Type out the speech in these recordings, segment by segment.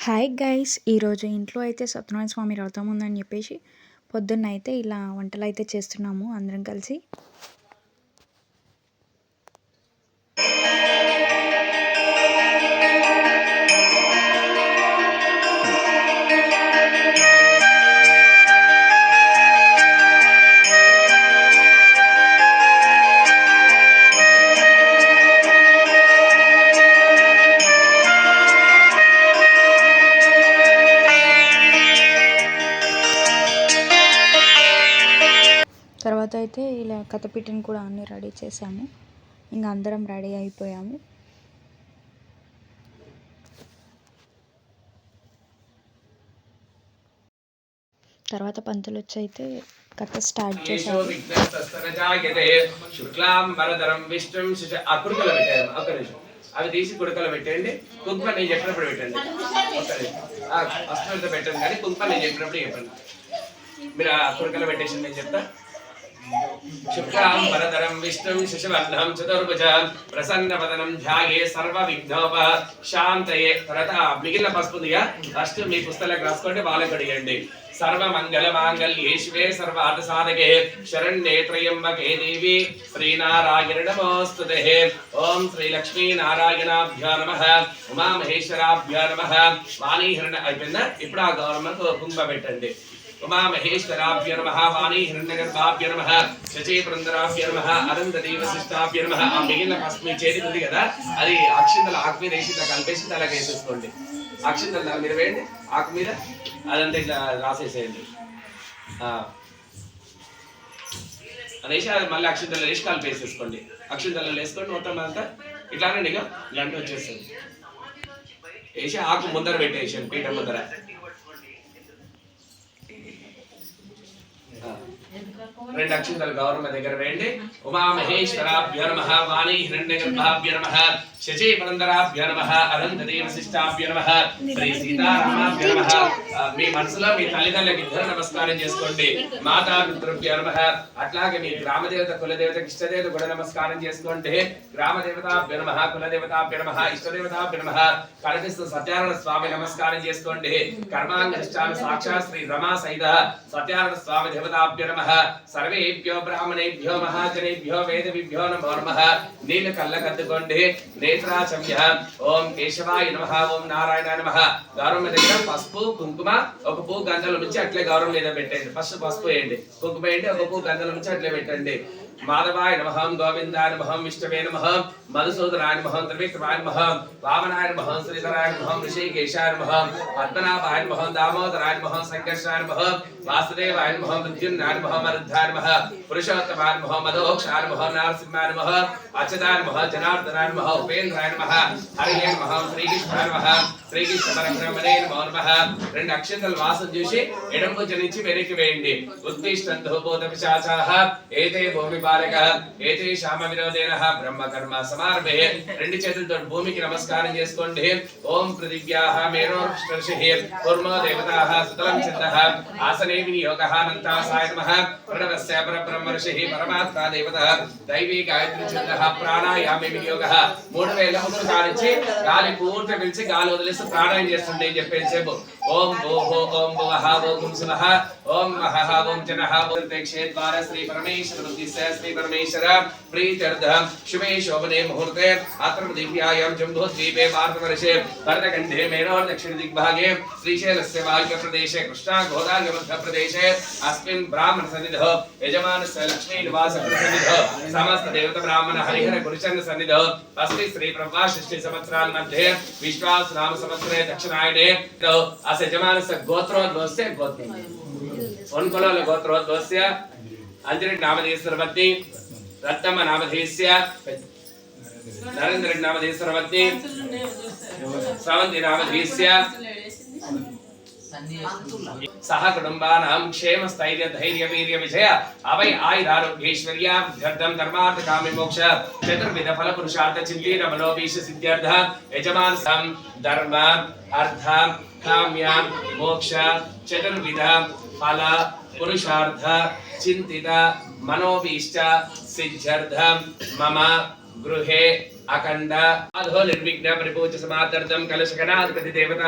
Hi guys ఈరోజు ఇంట్లో అయితే సత్యనారాయణ స్వామి వ్రతం ఉందని చెప్పేసి పొద్దున్న అయితే ఇలా వంటలు అయితే చేస్తున్నాము అందరం కలిసి. తర్వాత అయితే ఇలా కథపీటను కూడా అన్నీ రెడీ చేసాము ఇంకా అందరం రెడీ అయిపోయాము. తర్వాత పంతులు వచ్చి అయితే కథ స్టార్ట్ చేశారు. అవి తీసి కుడుకలు పెట్టండి. కుంకుమ నేను చెప్పినప్పుడు పెట్టండి. వస్తువులతో పెట్టండి కానీ కుంకుమ నేను చెప్పినప్పుడు చెప్పండి. మీరు ఆ కుడుకలు పెట్టేసి నేను చెప్తా. శుక్లాం వరదరం విష్ణుం శశివర్ణం చతుర్భుజం ప్రసన్నవదనం ధ్యాయే సర్వ విఘ్నోప శాంతయే తర్వాత మిగిలిన పసుపుదిగా ఫస్ట్ మీ పుస్తకాలకు రాసుకోండి వాళ్ళకి అడిగండి. సర్వ మంగళ మాంగళ్యే శివే సర్వార్థ సాధకే శరణ్యే త్రయంబకే దేవి. శ్రీనారాయణ నమోస్తుతే ఓం శ్రీ లక్ష్మీ నారాయణాభ్యో నమ ఉమామహేశ్వరాభ్యో నమ. వాణీహరణ అయిపోయిందా? ఇప్పుడు ఆ గౌరమ్మకు కుంభ పెట్టండి. ఉమా మహేశ్వరాభ్య నమ వాణి హిరణ్యగర్భాభ్య నమ శచీ బృందరాభ్య నమ అనంతదేవ శిష్టాభ్య నమ ఆ మిగిలిన ఫస్ట్ మీ చేతికి ఉంది కదా అది అక్షింతల ఆకు మీద వేసి ఇట్లా కలిపేసి అలాగే వేసేసుకోండి. అక్షింతలు దాని మీద వేయండి ఆకు మీద అదంతా ఇట్లా రాసేసేయండి. ఆ. అది మళ్ళీ అక్షింతలు వేసి కలిపేసేసుకోండి అక్షింతలు వేసుకోండి మొత్తం అంతా ఇట్లానండి ఇక గంట వచ్చేస్తుంది. వేసి ఆకు ముందర పెట్టేసాను పీఠ ముందర. రెండు అక్షింతలు గౌరమ్మ దగ్గర వేయండి ఉమా మహేశ్వరాభ్య నమ వాణి హిరణ్యగర్భాభ్య నమ శచీ పురందరాభ్య నమ అనంతదేవ శిష్టాభ్య నమ శ్రీ సీతారామాభ్య నమ ఆ, మీ మనసులో మీ తల్లిదండ్రులకు ఇద్దరు నమస్కారం చేసుకోండి. మాతా పితృభ్య నమ. అట్లాగే మీ గ్రామదేవత కులదేవత ఇష్టదేవత కూడా నమస్కారం చేసుకోండి. గ్రామదేవతాభ్య నమ కులదేవతాభ్య నమ ఇష్టదేవతాభ్య నమ. కనిపిస్తూ సత్యారాయణ స్వామి నమస్కారం చేసుకోండి. కర్మాంగనిష్టాన సాక్షాత్ శ్రీ రమా సైద సత్యారాయణ స్వామి దేవతాభ్య నమ. సర్వేభ్యో బ్రాహ్మణేభ్యో మహాజనేభ్యో వేదవిభ్యో నమో నమ. నీళ్ళు కళ్ళ కద్దుకోండి నేత్రాచమ్య. ఓం కేశవాయ నమ. ఓం నారాయణ నమ. గౌరవ దగ్గర పసుపు కుంకుమ ఒక పువ్వు గంధల నుంచి అట్లే గౌరవం మీద పెట్టండి. ఫస్ట్ పసుపు వేయండి కుంకుమ వేయండి ఒక పువ్వు గంధల నుంచి అట్లే పెట్టండి. మాధవాయ నమహం గోవిందాయ నమహం విష్ణవే నమహం మధుసూదనాయ నమహం త్రివిక్రమాయ నమహం వామనాయ నమహం శ్రీధరాయ నమహం ఋషికేశాయ నమహం పద్మనాభాయ నమహం దామోదరాయ నమహం సంకర్షాయ నమహం వాసుదేవాయ నమహం మృత్యుంజయాయ నమహం అరుద్ధాయ నమః పురుషోత్తమాయ నమహం మధోక్షాయ నమహం నరసింహాయ నమహం అచ్యుతాయ నమః జనార్దనాయ నమః ఉపేంద్రాయ నమః హరియే నమః శ్రీకృష్ణాయ నమః శ్రీకృష్ణ పరబ్రహ్మణే నమో నమః రెండు అక్షంతలు వాసం చూసి ఎడం నుంచి వెనక్కి వేయండి. ఉత్తిష్టంతో బోధ పిశాచాః ఏతే భూమి పాలక ఏతే శామ విరోధేన బ్రహ్మకర్మ సమార్భే. రెండు చేతులతో భూమికి నమస్కారం చేసుకోండి. ఓం పృథివ్యాః మేరోర్షి కుర్మో దేవతాః సుతలం చిత్తః ఆసనే వినియోగః అనంతాసాయ నమః. ప్రణవస్య పరబ్రహ్మ పరమాత్మ దేవత. దైవీ గాయత్రి చిత్తః ప్రాణాయామే వినియోగః. మూడు వేల ముగ్గురు కానించి గాలి పూర్తి పిలిచి గాలి వదిలేసి ప్రాణాయం చేస్తుండే అని చెప్పేసి ओम गो हो ओम गो वहा वो गुम सुवह ओम महहा ओम जनः। ओम द्वार श्री परमेश्वर बुद्धिस्य श्री परमेश्वर। प्रीत्यर्थं, शुभे शोभने मुहूर्ते आत्रम दिव्यायां जम्बोद्वीपे पार्थवर्षे भरतखण्डे मेनोर् दक्षिणदिग्भागे श्रीशैलस्य वायुप्रदेशे प्रदेशे अस्मिन् ब्राह्मण ब्राह्मणसन्निधौ यजमानस्य लक्ष्मीनिवासकृतसन्निधौ समस्तदेवतब्राह्मणहरिहरगुरुचन्द्रसन्निधौ अस्ति श्रीप्रभा षष्टिसहस्रान् मध्ये विश्वासनामसंवत्सरे दक्षिणायणे సన్నిధో సమస్త దేవత బ్రాహ్మణ హరిహర గురుచంద్ర సన్నిధో అస్మి శ్రీ ప్రభా షష్ఠి సంవత్సరాల మధ్య విశ్వాస నామ సంవత్సరే దక్షిణాయనే తో అస యజమానस्य గోత్రోద్భవస్య గోత్రం ఒన్కొల గోత్రోద్భవస్య అంజలి నామధేశ్వరవత్ని రత్తమ్మ నామధేస్య నరేంద్ర నామధేశ్వరవత్ని స్రవంతి నామధేస్య సహ కుటుంబానాం క్షేమ స్థైర్య ధైర్య వీర్య విజయ. అవై ఆయురారోగ్యేశ్వర్య విద్యర్థం ధర్మార్థ కామి మోక్ష. చతుర్విధ ఫల పురుషార్థ చింతీర మనోభీష సిద్ధ్యర్థ. యజమాన్సం ధర్మ అర్థ కామ్య మోక్ష. చతుర్విధ ఫల పురుషార్థ చింతిత మనోభీష్ట సిద్ధ్యర్థం. మమ గృహే అఖండ అధో నిర్విఘ్న పరిపూజ సమార్థం కలుషకనాధిపతి దేవత.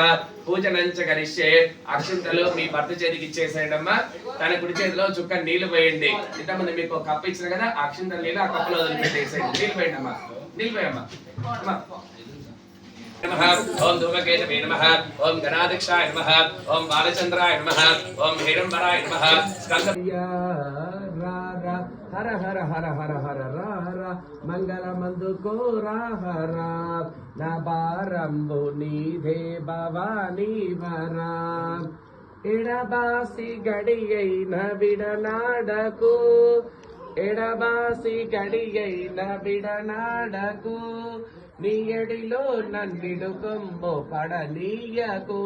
పూజనంచ కరిష్యే అక్షింతలు మీ భర్త చేతికి ఇచ్చేసేయండమ్మా తన కుడి చేతిలో చుక్క నీళ్ళు పోయండి. ఇంతమంది మీకు ఒక కప్పు ఇచ్చిన కదా ఆ నీళ్ళు ఆ కప్పులో వదిలిపెట్టేసేయండి. నీళ్ళు పోయండి అమ్మా. నీళ్ళు పోయమ్మా ఓం ధూమకేతవే నమ. ఓం గణాధ్యక్షాయ నమ. ఓం బాలచంద్రాయ నమ. ఓం హేరంబరాయ నమ. హర హర హర హర హర హర మంగళ మందు నా బారంబు నీధే భవానీ వరా. ఎడబాసి గడియైన విడనాడకు ఎడబాసి గడియైన విడనాడకు నీయడిలో నన్నిడు కొమ్ము పడనీయకు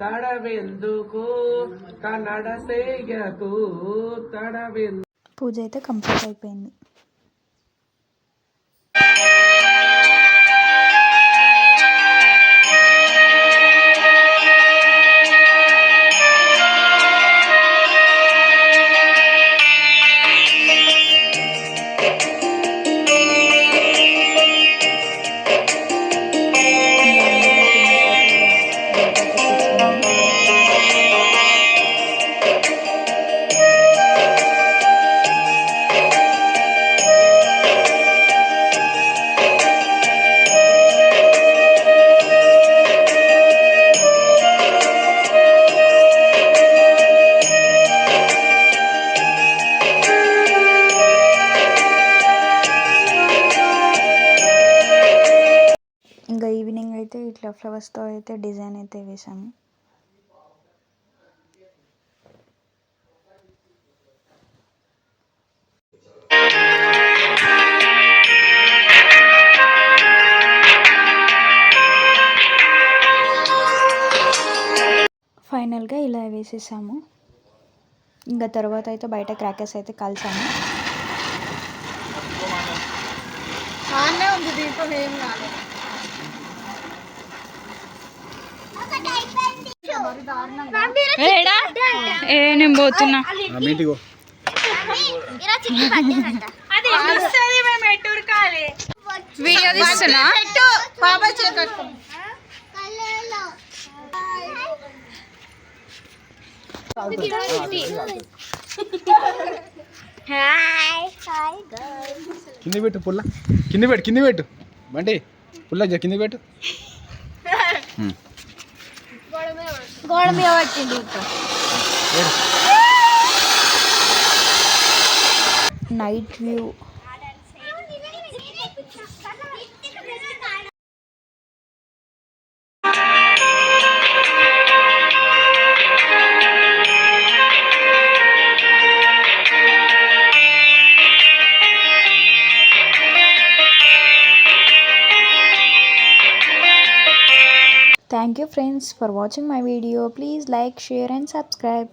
తడవెందుకు కనడసేయకు తడవెందు పూజ అయితే కంప్లీట్ అయిపోయింది. ఫ్లవర్స్తో అయితే డిజైన్ అయితే వేసాము. ఫైనల్గా ఇలా వేసేసాము. ఇంకా తర్వాత అయితే బయట క్రాకర్స్ అయితే కాల్చాము. ఉంది దీపం ఏం కాదు మరి దారుణంగా ఏ నేను పోతున్నా. వీడియో తీస్తున్నా? పెట్టు. బాబాయ్ చేకట్టు కింద పెట్టు పుల్ల. కింద పెట్టు కింద పెట్టు. బండి పుల్ల కింద పెట్టు. గోడ మీద పట్టింది night view. Thank you friends for watching my video. Please like, share and subscribe.